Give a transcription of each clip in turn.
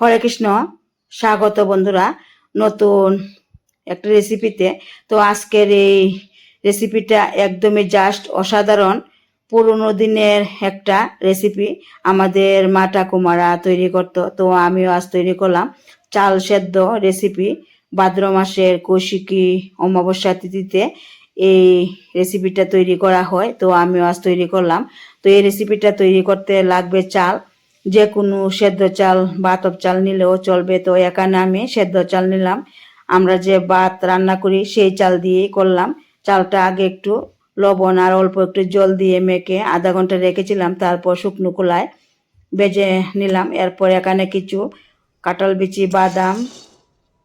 হরে কৃষ্ণ, স্বাগত বন্ধুরা নতুন একটা রেসিপিতে তো আজকের এই রেসিপিটা একদমই জাস্ট অসাধারণ, পুরনো দিনের একটা রেসিপি আমাদের মা ঠাকুমারা তৈরি করতো। তো আমিও আজ তৈরি করলাম চাল সেদ্ধ রেসিপি ভাদ্র মাসের কৌশিকী অমাবস্যা তিথিতে এই রেসিপিটা তৈরি করা হয়। তো আমিও আজ তৈরি করলাম। তো এই রেসিপিটা তৈরি করতে লাগবে চাল। যে কোনো সেদ্ধ চাল বা চাল নিলেও চলবে। তো এখানে আমি সেদ্ধ চাল নিলাম। আমরা যে ভাত রান্না করি, সেই চাল দিয়েই করলাম। চালটা আগে একটু লবণ আর অল্প একটু জল দিয়ে মেখে আধা ঘণ্টা রেখেছিলাম, তারপর শুকনো খোলায় বেজে নিলাম। এরপর এখানে কিছু কাঁঠাল বিচি, বাদাম,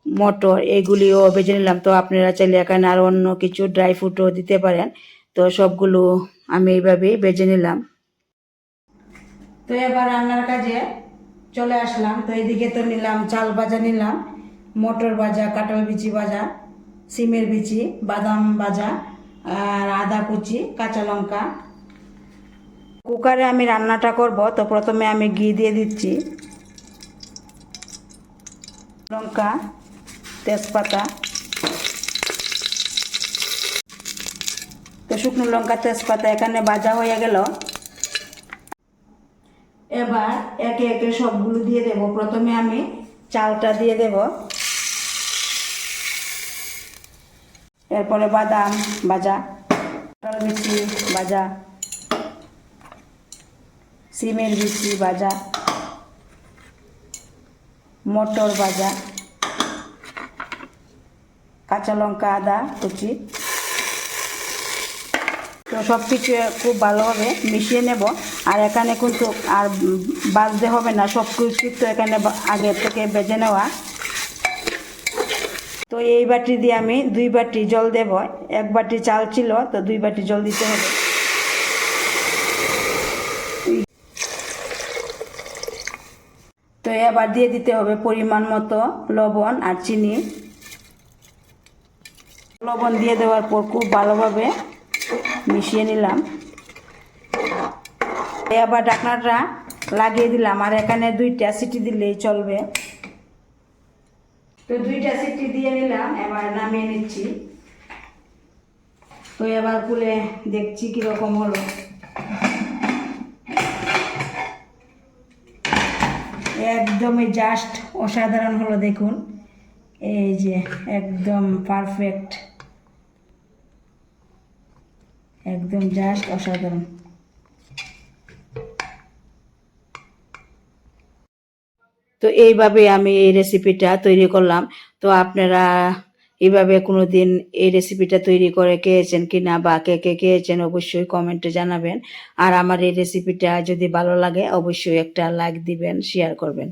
মটর এগুলিও বেজে নিলাম। তো আপনারা চাইলে এখানে আর অন্য কিছু ড্রাই ফ্রুটও দিতে পারেন। তো সবগুলো আমি এইভাবেই বেজে নিলাম। তো এবার রান্নার কাজে চলে আসলাম। তো এদিকে তো নিলাম চাল ভাজা নিলাম, মটর ভাজা, কাঁঠাল বিচি ভাজা, সিমের বিচি, বাদাম ভাজা আর আদা কুচি, কাঁচা লঙ্কা। কুকারে আমি রান্নাটা করব, তো প্রথমে আমি ঘি দিয়ে দিচ্ছি। লঙ্কা, তেজপাতা। তো শুকনো লঙ্কা, তেজপাতা এখানে ভাজা হয়ে গেল। এবার একে একে সবগুলো দিয়ে দেব। প্রথমে আমি চালটা দিয়ে দেব। এরপরে বাদাম ভাজা বিচি ভাজা, সিমের বিচি ভাজা, মটর ভাজা, কাঁচা লঙ্কা, আদা কুচি। তো সব কিছু খুব ভালোভাবে মিশিয়ে নেব। আর এখানে কিন্তু আর বাজতে হবে না, সব কিছু তো এখানে আগে থেকে বেজে নেওয়া। তো এই বাটি দিয়ে আমি দুই বাটি জল দেব। এক বাটি চাল ছিল, তো দুই বাটি জল দিতে হবে। তো এবার দিয়ে দিতে হবে পরিমাণ মতো লবণ আর চিনি। লবণ দিয়ে দেওয়ার পর খুব ভালোভাবে মিশিয়ে নিলাম। আবার ডাকনাটা লাগিয়ে দিলাম, আর এখানে দুইটা সিটি দিলেই চলবে। তো দুইটা সিটি দিয়ে নিলাম, এবার নামিয়ে নিচ্ছি। তো এবার খুলে দেখছি কীরকম হলো। একদমই জাস্ট অসাধারণ হলো, দেখুন। এই যে, একদম পারফেক্ট। একদম জাস্ট অসাধারণ। তো এইভাবে আমি এই রেসিপিটা তৈরি করলাম। তো আপনারা এইভাবে কোনো দিন এই রেসিপিটা তৈরি করে খেয়েছেন কি না বা কে কে খেয়েছেন অবশ্যই কমেন্টে জানাবেন। আর আমার এই রেসিপিটা যদি ভালো লাগে, অবশ্যই একটা লাইক দিবেন শেয়ার করবেন।